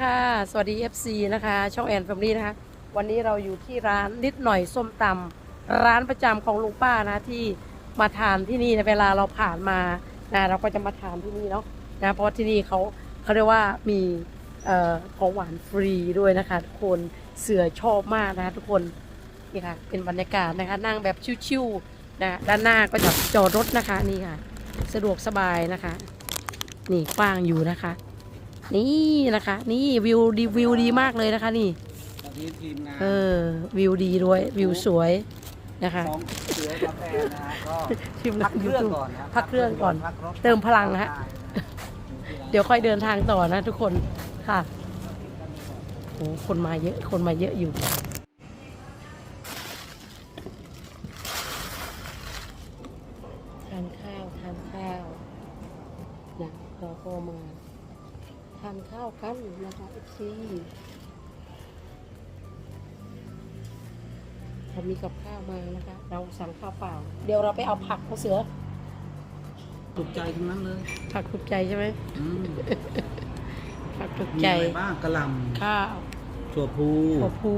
ค่ะ สวัสดี FC นะคะ ช่องแอนแฟมิลี่นะคะ วันนี้เราอยู่ที่ร้านนิดหน่อยส้มตำร้านประจำของลุงป้านะที่มาทานที่นี่นะเวลาเราผ่านมานะเราก็จะมาทานที่นี่เนาะนะเพราะที่นี่เขาเขาเรียกว่ามีเอ่อของหวานฟรีด้วยนะคะทุกคนเสือชอบมากนะคะทุกคนนี่ค่ะเป็นบรรยากาศนะคะนั่งแบบชิวๆนะด้านหน้าก็จะจอดรถนะคะนี่ค่ะ สะดวกสบายนะคะ นี่กว้างอยู่นะคะ นี่นะคะ นี่วิวดีวิวดีมากเลยนะคะนี่ตอนนี้ทีมงานเออวิวดีด้วยวิวสวยนะคะของเสือกาแฟนะฮะก็ชิมพักเครื่องก่อนนะพักเครื่องก่อน พักรถเติมพลังนะฮะเดี๋ยวค่อยเดินทางต่อนะทุกคนค่ะโอ้คนมาเยอะ คนมาเยอะอยู่ ทานข้าว ทานข้าวนะเราก็มา ทานข้าวกันนะคะเอฟซีเรามีกับข้าวมานะคะ เราสั่งข้าวเปล่า เดี๋ยวเราไปเอาผักของเสือถูกใจทั้งนั้นเลยผักถูกใจใช่ไหมอืมผักถูกมีใจอะไรบ้างกระหล่ข้าวำถั่วพูถั่วพู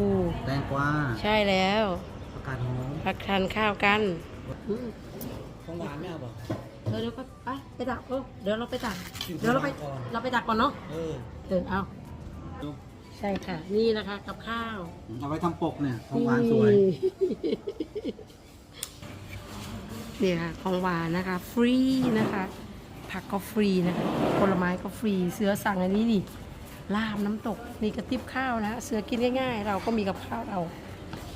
แตงกวาใช่แล้วผักกาดหอมผักทานข้าวกัน อืมของหวานไม่เอาป่ะเออเดี๋ยวก็ ไปไปตักเออเดี๋ยวเราไปตักกินเดี๋ยวเราไปก่อนเราไปตักก่อนเนาะเออเออเอาดูใช่ค่ะ นี่นะคะกับข้าวเอาไว้ทำปกเนี่ยของหวานสวยนี่นี่ค่ะของหวานนะคะ ฟรีนะคะ ผักก็ฟรีนะคะผลไม้ก็ฟรี เสือสั่งอันนี้นี่ลาบน้ำตกนี่กระติบข้าวนะ เสือกินง่ายๆ เราก็มีกับข้าวเรา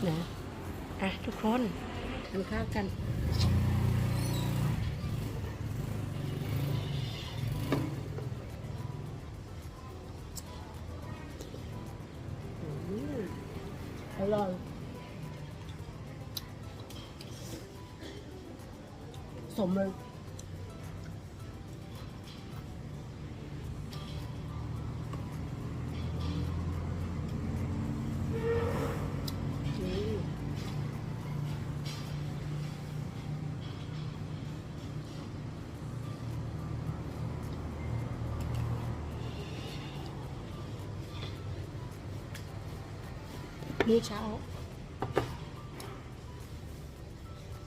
นะอะทุกคนทานข้าวกัน อร่อยสมเลย มื้อเช้า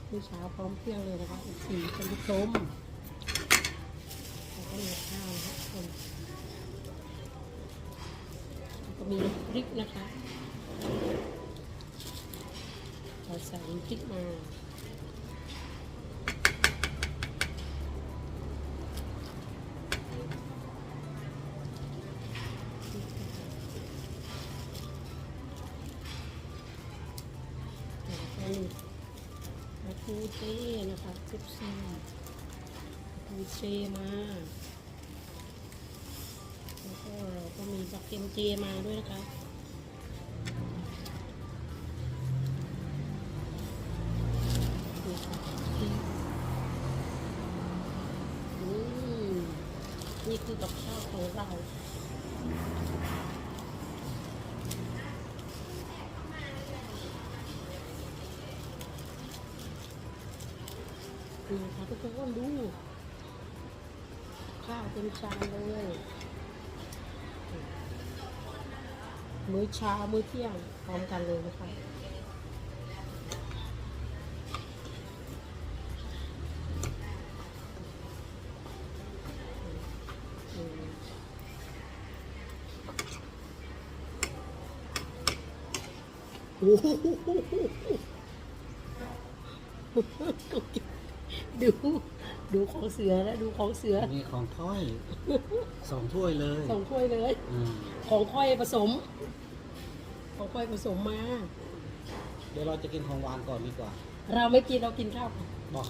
มื้อเช้าพร้อมเพียงเลยนะคะอีกสี่คนผู้มแล้วก็มีข้าวนะคะคนแล้วก็มีพริกนะคะเราใส่พริกมา เจมาแล้วก็เราก็มีบักเค็มเจมาด้วยนะคะนี่ค่ะอืมนี่คือกับข้าวของเรา นี่ค่ะทุกคนดู ข้าวเต็มชามเลย มื้อเช้ามื้อเที่ยงพร้อมกันเลยนะคะโอ้โห ดู ดูของเสือแล้วดูของเสือมีของถ้อยสองถ้วยเลยสองถ้วยเลย อืมของค่อยผสม ของค่อยผสมมา เดี๋ยวเราจะกินของหวานก่อนดีกว่า เราไม่กินเรากินข้าวก่อนบอก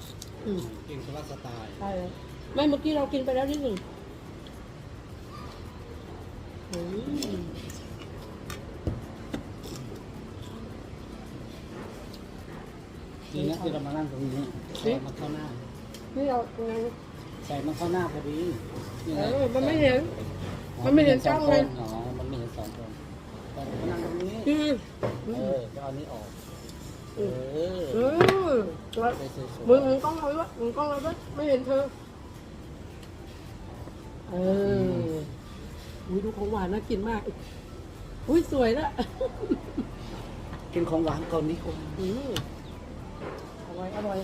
อืมกินคนละสไตล์ใช่เลยไม่เมื่อกี้เรากินไปแล้วนิดหนึ่งอืม ดีนะที่เรามานั่งตรงนี้ใส่มาเข้าหน้า นี่เราไงใส่มาเข้าหน้าพอดีนี่เอไงอมันไม่เห็น มันไม่เห็นกล้องเลย อ๋อมันไม่เห็นสองคนแต่มานั่งตรงนี้ อืมเออจะเอานี้ออก เอออืมแล้วไปสวยๆมึงมึงกล้องเราด้วยมึงกล้องเราด้วยไม่เห็นเธอ เออนอุ้ยดูของหวานน่ากินมาก อุ้ยสวยละ กินของหวานก่อนนี้คนอืมอ ร่อย อร่อย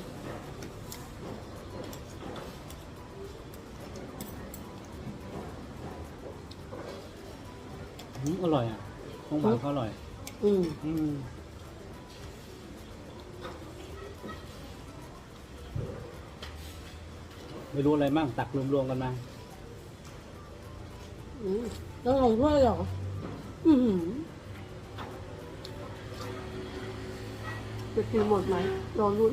อืมอร่อยอะของหวานเขาอร่อย อืมอืมไม่รู้อะไรมั่งตักรวมๆกันมาอืมแล้วของถ้วยเหรออือหือจะกินหมดไหมรอลุ้น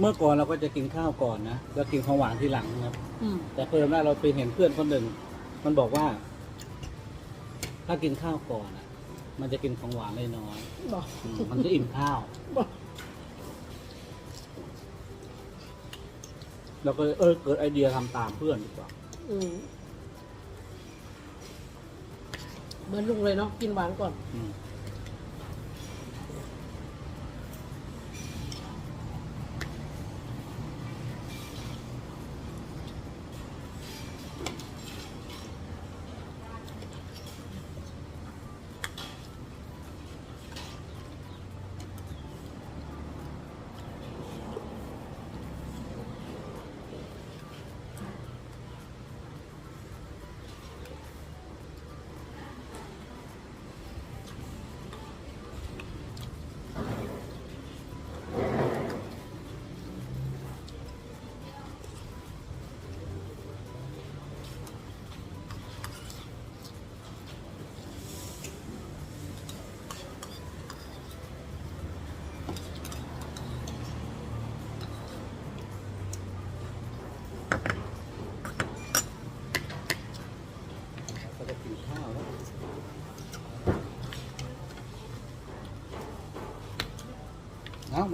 เมื่อก่อนเราก็จะกินข้าวก่อนนะแล้วกินของหวานทีหลังนะครับ อืมแต่เพิ่มว่าเราไปเห็นเพื่อนคนหนึ่ง มันบอกว่า ถ้ากินข้าวก่อนอะ มันจะกินของหวานได้น้อยบอกอืมมันจะอิ่มข้าว บอกเราก็เลยเออเกิดไอเดียทำตามเพื่อนดีกว่า อืมเหมือนลุงเลยเนาะกินหวานก่อน อืม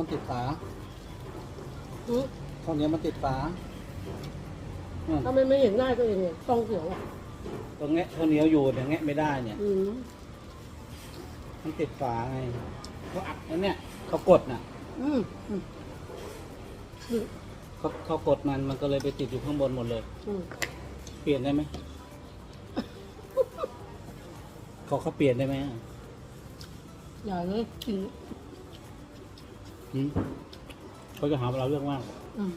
มันติดฝาอืมข้าวเหนียวมันติดฝาอืมถ้าไม่ไม่เห็นหน้าตัวเองเนี่ยต้องเสียวอะตรงแงะข้าวเหนียวอยู่แต่แงะไม่ได้เนี่ย อืมมันติดฝาไงเขาอัดแล้วเนี่ยเขากดน่ะอืมอืมอืมเขาเขากดมันมันก็เลยไปติดอยู่ข้างบนหมดเลย อืมเปลี่ยนได้ไหมเขาเขาเปลี่ยนได้ไหมอะอย่าเลยกินหืม เขาจะหาเราเรื่องว่าง อืม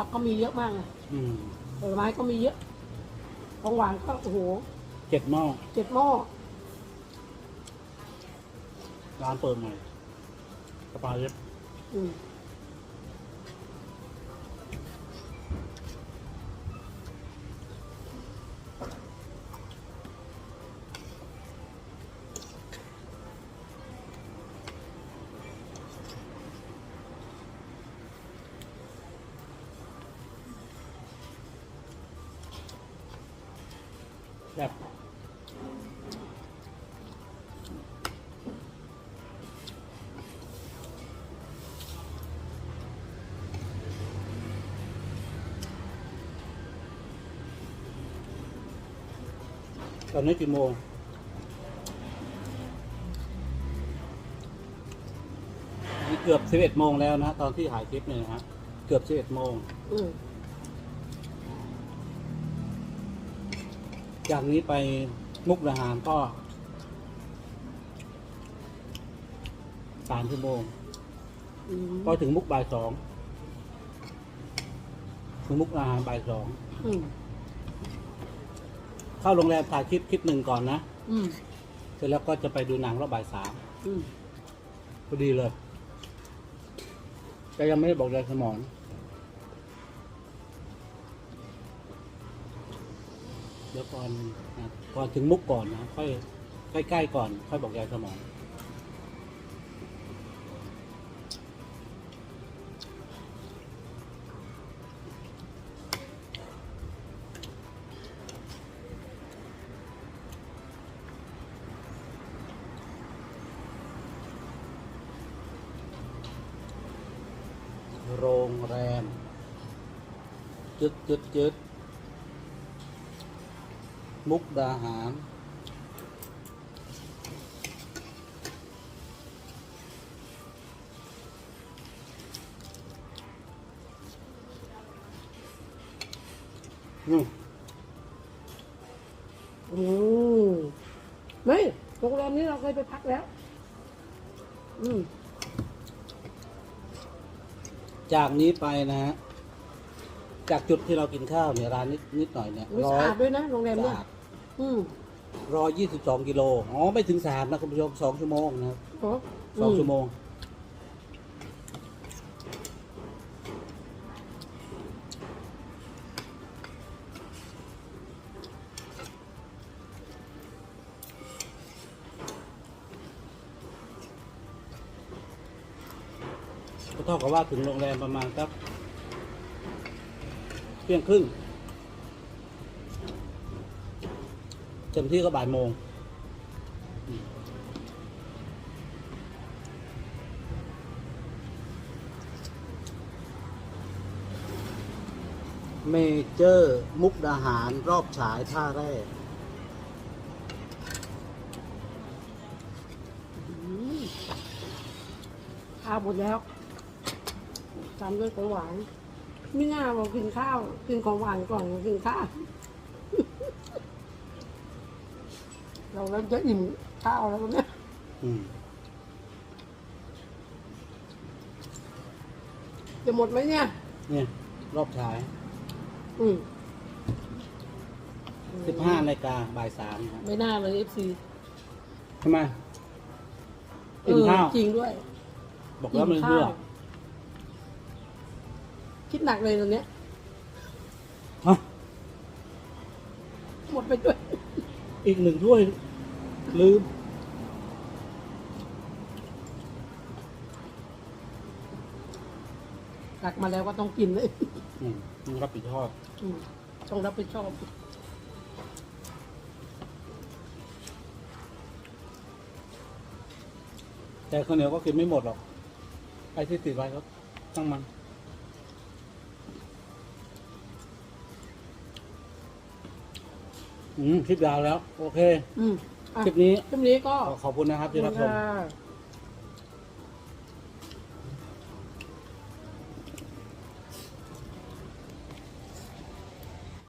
ผักก็มีเยอะมากเลยอืมผลไม้ก็มีเยอะ ของหวานก็โอ้โหเจ็ดหม้อเจ็ดหม้อร้านเปิดใหม่กระเป๋าเย็บอืม แบบตอนนี้กี่โมงนี่เกือบสิบเอ็ดโมงแล้วนะ ตอนที่ถ่ายคลิปเนี่ยนะฮะ เกือบสิบเอ็ดโมง อืม จากนี้ไปมุกดาหารก็สามชั่วโมงอืมก็ถึงมุกบ่ายสองถึงมุกดาหารบ่ายสองอืมเข้าโรงแรมถ่ายคลิปคลิปหนึ่งก่อนนะ อืมเสร็จแล้วก็จะไปดูหนังรอบบ่ายสามอืมพอดีเลย แต่ยังไม่ได้บอกยายสมอน เดี๋ยวก่อนนก่อนถึงมุกก่อนนะค่อยใกล้ๆก่อน ค่อยบอกยายสมองโรงแรม จึดจึดจึด มุกดาหาร อืมอืมไม่โรงแรมนี้เราเคยไปพักแล้ว อืม จากนี้ไปนะฮะ จากจุดที่เรากินข้าวเนี่ยร้านนิดนิดหน่อยเนี่ยมีสะอาดด้วยนะโรงแรมสะเนี่ยอาดอืมร้อยยี่สิบสองกิโลอ๋อไม่ถึงสามนะคุณผู้ชมสองชั่วโมงนะครับโอ้สองชั่วโมง ก็เท่ากับว่าถึงโรงแรมประมาณสักเที่ยงครึ่งเต็มที่ก็บ่ายโมง เมเจอร์มุกดาหารรอบฉายท่าแรกข้าวหมดแล้วตามด้วยของหวาน ไม่น่าบอกกินข้าวกินของหวานก่อนกินข้าวเราเริ่มจะอิ่มข้าวแล้วเนี่ยอืมจะหมดไหมเนี่ย เนี่ย รอบฉายอืมสิบห้านาฬิกาบ่ายสามครับไม่น่าเลยเอฟซีทำไมกินข้าวจริงด้วย บอกแล้วมันเบื่อ คิดหนักเลยตอนเนี้ยฮะหมดไปด้วย อีกหนึ่งถ้วย ลืม ตักมาแล้วก็ต้องกินเลยอืมต้องรับผิดชอบอืมต้องรับผิดชอบ แต่ข้าวเหนียวก็กินไม่หมดหรอกไอ้ที่ติดไว้ก็ตั้งมัน อืมคลิปยาวแล้ว โอเคอืมอะคลิปนี้คลิปนี้ก็ขอขอบคุณนะครับที่รับชมขอบคุณค่ะ